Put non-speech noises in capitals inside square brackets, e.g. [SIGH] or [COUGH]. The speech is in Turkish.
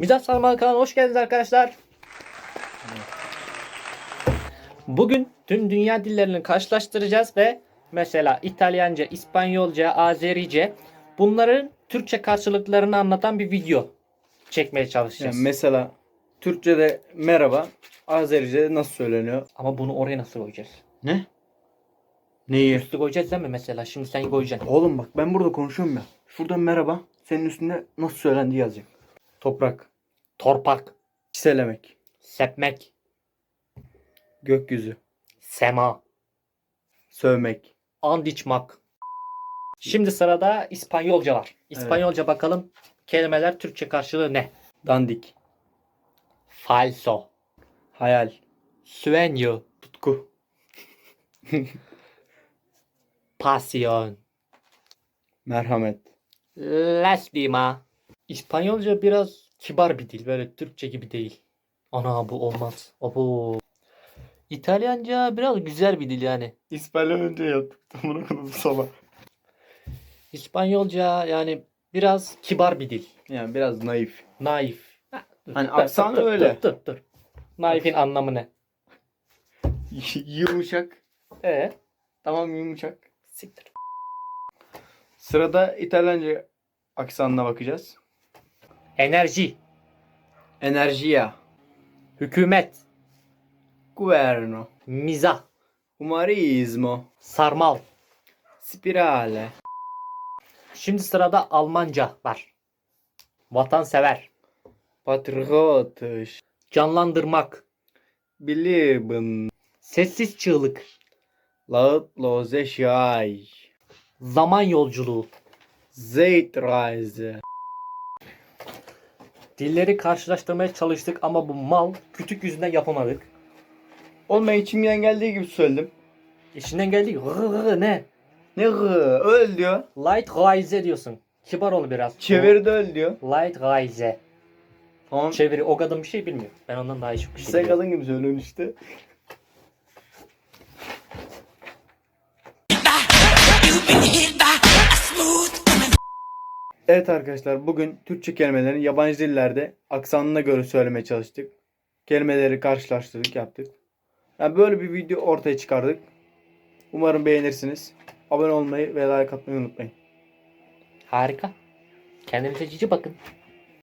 Mizah Sarmal kanalına hoş geldiniz arkadaşlar. Bugün tüm dünya dillerini karşılaştıracağız ve mesela İtalyanca, İspanyolca, Azerice bunların Türkçe karşılıklarını anlatan bir video çekmeye çalışacağız. Yani mesela Türkçe'de merhaba, Azerice'de nasıl söyleniyor? Ama bunu oraya nasıl koyacağız? Ne? Neyi? Üstü koyacağız değil mi mesela? Şimdi sen koyacaksın. Oğlum bak ben burada konuşuyorum ya. Şurada merhaba, senin üstünde nasıl söylendi yazacak. Toprak, Torpak, çiselemek, sepmek, gökyüzü, sema, sövmek. and içmak. Şimdi sırada İspanyolca var. İspanyolca bakalım kelimeler Türkçe karşılığı ne? Dandik, Falso, hayal, sueño, tutku, [LAUGHS] pasión, merhamet. lástima. İspanyolca biraz kibar bir dil. Böyle Türkçe gibi değil. Ana bu olmaz. O bu. İtalyanca biraz güzel bir dil yani. İspanyolca yaptık. [LAUGHS] Bunu okudum sabah. İspanyolca yani biraz kibar bir dil. Yani biraz naif. Naif. Ha, dur, Hani aksanı dur, öyle. Dur dur dur. Naif'in anlamı ne? [LAUGHS] yumuşak. E Tamam yumuşak. siktir. Sırada İtalyanca aksanına bakacağız. Enerji, Enerjiya, hükümet, governo, mizah, umarismo, sarmal. spirale, Şimdi sırada Almanca var. Vatansever, patriotisch, canlandırmak, Belieben, sessiz çığlık, lautlose Schrei, zaman yolculuğu. Zeitreise, Dilleri karşılaştırmaya çalıştık ama bu mal kütük yüzünden yapamadık. Olma içimden geldiği gibi söyledim. İçinden geldi. Rı ne? Ne gı, öl diyor. Light Reise diyorsun. Kibar ol biraz. Çeviri de öl diyor. Light Reise. Tamam. Çeviri o kadın bir şey bilmiyor. Ben ondan daha iyi bir şey Sen biliyorum. kadın gibi söylüyorsun işte. Evet arkadaşlar bugün Türkçe kelimelerin yabancı dillerde aksanına göre söylemeye çalıştık. Kelimeleri karşılaştırdık yaptık. Yani böyle bir video ortaya çıkardık. Umarım beğenirsiniz. Abone olmayı ve like atmayı unutmayın. Harika. Kendinize cici bakın.